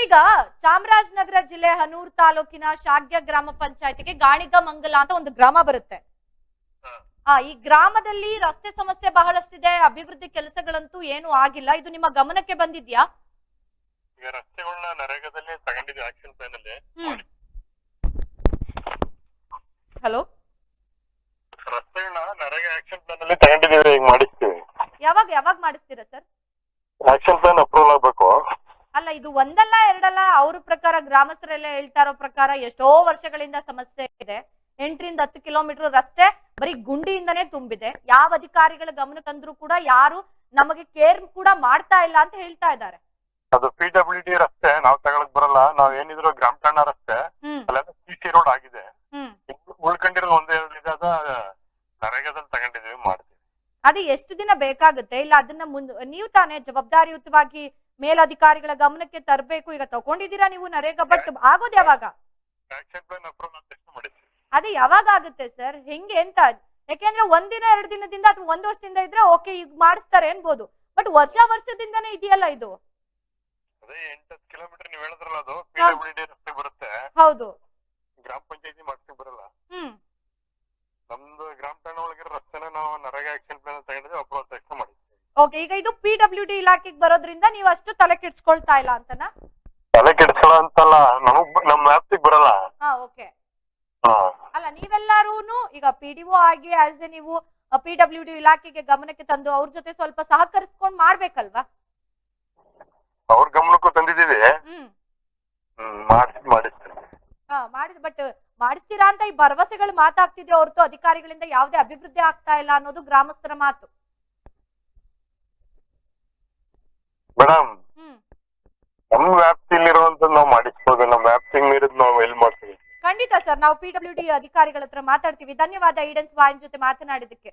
Sir ಈಗ ಚಾಮರಾಜನಗರ ಜಿಲ್ಲೆ ಹನೂರ್ ತಾಲೂಕಿನ ಶಾಗ್ಯ ಗ್ರಾಮ ಪಂಚಾಯತಿಗೆ ಗಾಣಿಗ ಮಂಗಲ ಅಂತ ಒಂದು ಗ್ರಾಮ ಬರುತ್ತೆ. ಆ ಈ ಗ್ರಾಮದಲ್ಲಿ ರಸ್ತೆ ಸಮಸ್ಯೆ ಬಹಳಷ್ಟಿದೆ ಅಭಿವೃದ್ಧಿ ಕೆಲಸಗಳಂತೂ ಏನು ಆಗಿಲ್ಲ. ಇದು ನಿಮ್ಮ ಗಮನಕ್ಕೆ ಬಂದಿದ್ಯಾ? ಈಗ ರಸ್ತೆಗಳನ್ನ ನರೇಗಾದಲ್ಲಿ ತಗೊಂಡಿದ್ವಿ ಆಕ್ಷನ್ ಪ್ಲಾನ್ ಅಲ್ಲಿ. ಹಲೋ ರಸ್ತೆಗಳನ್ನ ನರೇಗಾ ಆಕ್ಷನ್ ಪ್ಲಾನ್ ಅಲ್ಲಿ ತಗೊಂಡಿದೀವಿ ಈಗ ಮಾಡಿಸ್ತೀವಿ. ಯಾವಾಗ ಯಾವಾಗ ಮಾಡಿಸ್ತೀರಾ ಸರ್? ಆಕ್ಷನ್ ಪ್ಲಾನ್ ಅಪ್ರೂವಲ್ ಆಗ್ಬೇಕು. ಅಲ್ಲ ಇದು ಒಂದಲ್ಲ ಎರಡಲ್ಲ ಅವ್ರ ಪ್ರಕಾರ ಗ್ರಾಮಸ್ಥರೆಲ್ಲ ಹೇಳ್ತಾ ಇರೋ ಪ್ರಕಾರ ಎಷ್ಟೋ ವರ್ಷಗಳಿಂದ ಸಮಸ್ಯೆ ಇದೆ. ಎಂಟರಿಂದ ಹತ್ತು ಕಿಲೋಮೀಟರ್ ರಸ್ತೆ ಬರೀ ಗುಂಡಿಯಿಂದನೇ ತುಂಬಿದೆ. ಯಾವ ಅಧಿಕಾರಿಗಳ ಗಮನ ತಂದ್ರು ಕೂಡ ಯಾರು ನಮಗೆ ಕೇರ್ ಕೂಡ ಮಾಡ್ತಾ ಇಲ್ಲ ಅಂತ ಹೇಳ್ತಾ ಇದ್ದಾರೆ. ಅದು ಪಿ ಡಬ್ಲ್ಯೂ ಡಿ ರಸ್ತೆ ನಾವ್ ತಗೊಳಕ್ ಬರಲ್ಲ. ನಾವ್ ಏನಿದ್ರು ಗ್ರಾಮ ಠಾಣಾ ರಸ್ತೆ ಅಲ್ಲೆಲ್ಲ ಸಿ ಸಿ ರೋಡ್ ಆಗಿದೆ. ಉಳ್ಕೊಂಡಿರೋದು ಒಂದೇ ಇದೆ ಅದ ನರೇಗಾದಲ್ಲಿ ತಗೊಂಡಿದೀವಿ ಮಾಡ್ತೀವಿ. ಅದು ಎಷ್ಟು ದಿನ ಬೇಕಾಗುತ್ತೆ? ಇಲ್ಲ ಅದನ್ನ ಮುಂದ್ ನೀವು ತಾನೇ ಜವಾಬ್ದಾರಿಯುತವಾಗಿ ಮೇಲಧಿಕಾರಿಗಳ ಗಮನಕ್ಕೆ ತರಬೇಕು. ಈಗ ತಗೊಂಡಿದ್ದೀರಾ ನೀವು ನರೇಗಾ ಬಟ್ ಆಗೋದು ಯಾವಾಗ? ಅದೇ ಯಾವಾಗ ಆಗುತ್ತೆ ಸರ್ ಹೆಂಗೆ ಅಂತ? ಯಾಕೆಂದ್ರೆ ಒಂದಿನ ಎರಡು ದಿನದಿಂದ ಅಥವಾ ಒಂದ್ ವರ್ಷದಿಂದ ಇದ್ರೆ ಓಕೆ ಈಗ ಮಾಡಿಸ್ತಾರೆ ಅನ್ಬೋದು. ಬಟ್ ವರ್ಷ ವರ್ಷದಿಂದನೇ ಇದೆಯಲ್ಲ ಇದು? ಕಿಲೋಮೀಟರ್ ನೀವು ಹೇಳಿದ್ರಲ್ಲ ಅದು ಪಿ ಹಾ. ಡಬ್ಲ್ಯೂ ಡಿ ರಸ್ತೆ ಬರುತ್ತೆ. ಹೌದು. ಗ್ರಾಮ ಪಂಚಾಯತಿ ಮಾಡ್ಸಕ್ ಬರಲ್ಲ. ಹ್ಮ್. ನಮ್ದು ಗ್ರಾಮ ಠಾಣೆ ಒಳಗಿರೋ ರಸ್ತೆನ ನಾವು ನರೇಗಾ ಆಕ್ಷನ್ ಪ್ಲಾನ್ ತಗೊಂಡಿದ್ವಿ ಅಪ್ರೋಚ್ ಮಾಡಿದ್ವಿ ಓಕೆ ಈಗ ಇದು ಪಿ ಡಬ್ಲ್ಯೂ ಡಿ ಇಲಾಖೆಗೆ ಬರೋದ್ರಿಂದ ನೀವು ಅಷ್ಟು ತಲೆ ಕೆಡ್ಸ್ಕೊಳ್ತಾ ಇಲ್ಲ ಅಂತನಾ? ತಲೆ ಕೆಡ್ಸಲ್ಲ ಅಂತಲ್ಲ ನಮಗ್ ನಮ್ಮ ನಮ್ ವ್ಯಾಪ್ತಿಗ್ ಬರಲ್ಲ. ಹಾ ಓಕೆ ಹಾ. ಅಲ್ಲ ನೀವೆಲ್ಲಾರೂನು ಈಗ ಪಿ ಡಿ ಒ ಆಗಿ ಆಸ್ ಎ ನೀವು ಪಿ ಡಬ್ಲ್ಯೂ ಡಿ ಇಲಾಖೆಗೆ ಗಮನಕ್ಕೆ ತಂದು ಅವ್ರ ಜೊತೆ ಸ್ವಲ್ಪ ಸಹಕರಿಸ್ಕೊಂಡ್ ಮಾಡ್ಬೇಕಲ್ವಾ? ಅವ್ರ ಗಮನಕ್ಕೂ ತಂದಿದ್ದೀವಿ. ಹ್ಮ್. ಹ್ಮ್ ಮಾಡಿಸ್ ಮಾಡಿಸ್ತೀವಿ ಹಾ ಮಾಡಿದ್ ಬಟ್ ಮಾಡಿಸ್ತೀರಾ ಅಂತ ಈ ಭರವಸೆಗಳು ಮಾತಾಗ್ತಿದೆ ಹೊರತು ಅಧಿಕಾರಿಗಳಿಂದ ಯಾವುದೇ ಅಭಿವೃದ್ಧಿ ಆಗ್ತಾ ಇಲ್ಲ ಅನ್ನೋದು ಗ್ರಾಮಸ್ಥರ ಮಾತು. ಮೇಡಮ್ ನಮ್ ವ್ಯಾಪ್ತಿಲಿರುವಂತದ್ದು ನಾವು ಮಾಡಿಸ್ಬೋದು ನಮ್ ವ್ಯಾಪ್ತಿ ಮೀರಿದ್ ನಾವು ಎಲ್ಲಿ ಮಾಡ್ತೀವಿ. ಖಂಡಿತ ಸರ್ ನಾವು ಪಿ ಡಬ್ಲ್ಯೂ ಡಿ ಅಧಿಕಾರಿಗಳ ಹತ್ರ ಮಾತಾಡ್ತೀವಿ. ಧನ್ಯವಾದ ಈಡನ್ಸ್ ವಾಯಿನ್ ಜೊತೆ ಮಾತನಾಡಿದಕ್ಕೆ